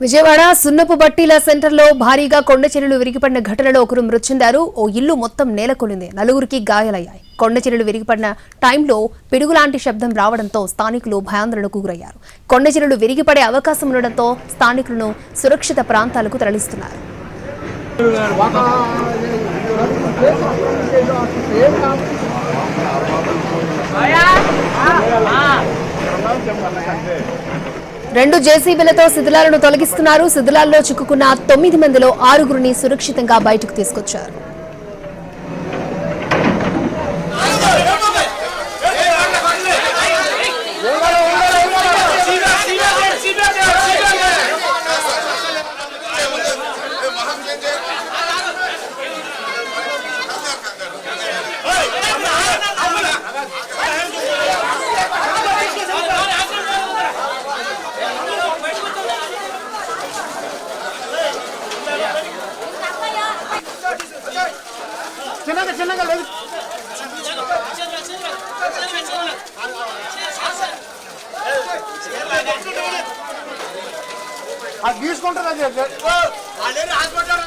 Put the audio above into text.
విజయవాడ సున్నపు బట్టీల సెంటర్లో భారీగా కొండ చర్యలు విరిగిపడిన ఘటనలో ఒకరు మృతి చెందారు ఓ ఇల్లు మొత్తం నేలకొలింది నలుగురికి గాయాలయ్యాయి. కొండ చర్యలు విరిగిపడిన టైంలో పిడుగులాంటి శబ్దం రావడంతో స్థానికులు భయాందోళనకు గురయ్యారు. కొండ చర్యలు విరిగిపడే అవకాశం ఉండడంతో స్థానికులను సురక్షిత ప్రాంతాలకు తరలిస్తున్నారు. రెండు జేసీబీలతో శిథిలాలను తొలగిస్తున్నారు. శిథిలాల్లో చిక్కుకున్న తొమ్మిది మందిలో ఆరుగురిని సురక్షితంగా బయటకు తీసుకొచ్చారు. చిన్నగా చిన్నగా లేదు. అది తీసుకుంటారు? అది హాస్పిటల్